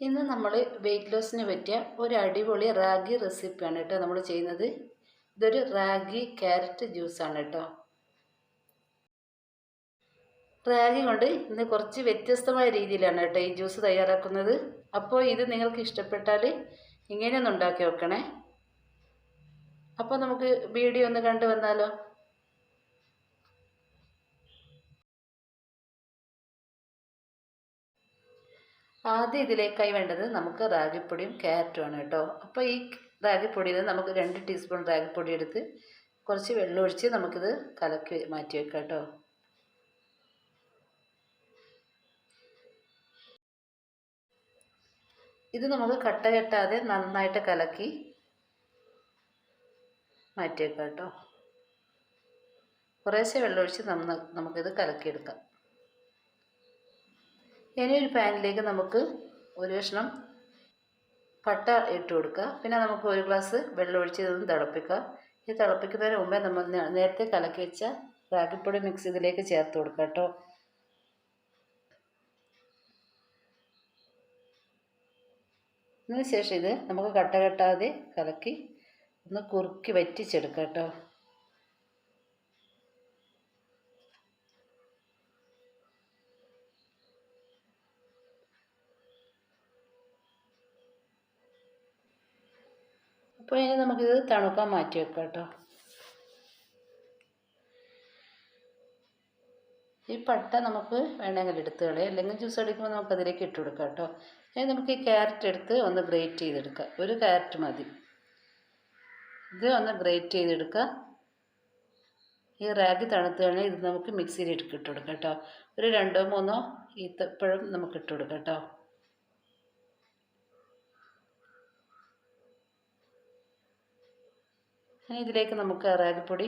ഇന്ന് നമ്മൾ വെയിറ്റ് ലോസിന് പറ്റിയ ഒരു അടിപൊളി റാഗി റെസിപ്പിയാണ് കേട്ടോ നമ്മൾ ചെയ്യുന്നത്. ഇതൊരു റാഗി ക്യാരറ്റ് ജ്യൂസാണ് കേട്ടോ. റാഗി കൊണ്ട് ഇന്ന് കുറച്ച് വ്യത്യസ്തമായ രീതിയിലാണ് കേട്ടോ ഈ ജ്യൂസ് തയ്യാറാക്കുന്നത്. അപ്പോൾ ഇത് നിങ്ങൾക്ക് ഇഷ്ടപ്പെട്ടാൽ ഇങ്ങനെയൊന്ന് ഉണ്ടാക്കി വെക്കണേ അപ്പോൾ നമുക്ക് വീഡിയോ ഒന്ന് കണ്ടു വന്നാലോ? ആദ്യം ഇതിലേക്കായി വേണ്ടത് നമുക്ക് റാഗിപ്പൊടിയും ക്യാരറ്റുമാണ് കേട്ടോ. അപ്പോൾ ഈ റാഗിപ്പൊടിയിൽ നമുക്ക് രണ്ട് ടീസ്പൂൺ റാഗിപ്പൊടി എടുത്ത് കുറച്ച് വെള്ളമൊഴിച്ച് നമുക്കിത് കലക്കി മാറ്റി വെക്കാം കേട്ടോ. ഇത് നമുക്ക് കട്ട കെട്ടാതെ നന്നായിട്ട് കലക്കി മാറ്റി വെക്കാം കേട്ടോ. കുറേശ്ശെ വെള്ളമൊഴിച്ച് നന്ന നമുക്കിത് കലക്കിയെടുക്കാം. ഇനി ഒരു പാനിലേക്ക് നമുക്ക് ഒരു കഷ്ണം പട്ട ഇട്ട് കൊടുക്കുക. പിന്നെ നമുക്ക് ഒരു ഗ്ലാസ് വെള്ളം ഒഴിച്ച് ഇതൊന്ന് തിളപ്പിക്കുക. ഇത് തിളപ്പിക്കുന്നതിന് മുമ്പേ നമ്മൾ നേരത്തെ കലക്കി വെച്ച റാഗിപ്പൊടി മിക്സ് ഇതിലേക്ക് ചേർത്ത് കൊടുക്കുക കേട്ടോ. അതിനുശേഷം ശേഷം ഇത് നമുക്ക് കട്ട കെട്ടാതെ കലക്കി ഒന്ന് കുറുക്കി വറ്റിച്ചെടുക്കാം കേട്ടോ. അപ്പോൾ ഇനി നമുക്കിത് തണുക്കാൻ മാറ്റി വെക്കാം കേട്ടോ. ഈ പട്ട നമുക്ക് വേണമെങ്കിൽ എടുത്ത് കളയാം. അല്ലെങ്കിൽ ജ്യൂസ് അടിക്കുമ്പോൾ നമുക്ക് അതിലേക്ക് ഇട്ട് കൊടുക്കാം കേട്ടോ. ഇനി നമുക്ക് ഈ ക്യാരറ്റ് എടുത്ത് ഒന്ന് ഗ്രേറ്റ് ചെയ്തെടുക്കാം. ഒരു ക്യാരറ്റ് മതി. ഇത് ഒന്ന് ഗ്രേറ്റ് ചെയ്തെടുക്കുക. ഈ റാഗി തണുത്ത് കഴിഞ്ഞാൽ ഇത് നമുക്ക് മിക്സിയിൽ ഇട്ട് ഇട്ട് കൊടുക്കാം കേട്ടോ. ഒരു രണ്ടോ മൂന്നോ ഈത്തപ്പഴം നമുക്ക് ഇട്ട് കൊടുക്കാം കേട്ടോ. ഇനി ഇതിലേക്ക് നമുക്ക് റാഗിപ്പൊടി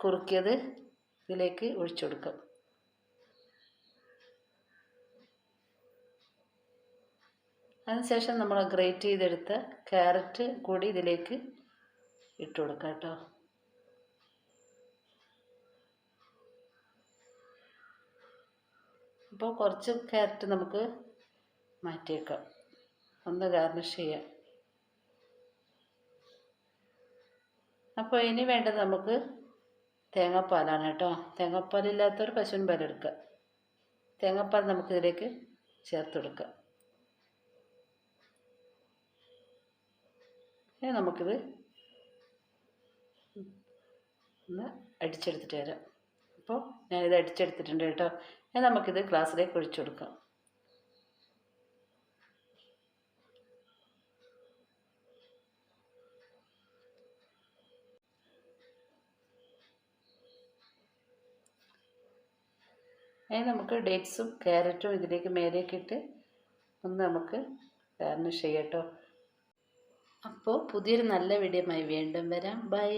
കുറുക്കിയത് ഇതിലേക്ക് ഒഴിച്ചു കൊടുക്കാം. അതിനുശേഷം നമ്മൾ ഗ്രേറ്റ് ചെയ്തെടുത്ത ക്യാരറ്റ് കൂടി ഇതിലേക്ക് ഇട്ട് കൊടുക്കാം കേട്ടോ. അപ്പോൾ കുറച്ച് ക്യാരറ്റ് നമുക്ക് മാറ്റിയേക്കാം. ഒന്ന് ഗാർണിഷ് ചെയ്യാം. അപ്പോൾ ഇനി വേണ്ടത് നമുക്ക് തേങ്ങാപ്പാലാണ് കേട്ടോ. തേങ്ങാപ്പാലില്ലാത്തൊരു പശുവിൻ പാലെടുക്കുക തേങ്ങാപ്പാൽ നമുക്കിതിലേക്ക് ചേർത്ത് കൊടുക്കുക. ഇനി നമുക്കിത് ഒന്ന് അടിച്ചെടുത്തിട്ട് വരാം. അപ്പോൾ ഞാനിത് അടിച്ചെടുത്തിട്ടുണ്ട് കേട്ടോ. ഇനി നമുക്കിത് ഗ്ലാസ്സിലേക്ക് ഒഴിച്ചു കൊടുക്കാം. അതിന് നമുക്ക് ഡേറ്റ്സും ക്യാരറ്റും ഇതിലേക്ക് മേലേക്ക് ഇട്ട് ഒന്ന് നമുക്ക് ഗാർണിഷ് ചെയ്യാം കേട്ടോ അപ്പോൾ പുതിയൊരു നല്ല വീഡിയോ വീണ്ടും വരാം. ബൈ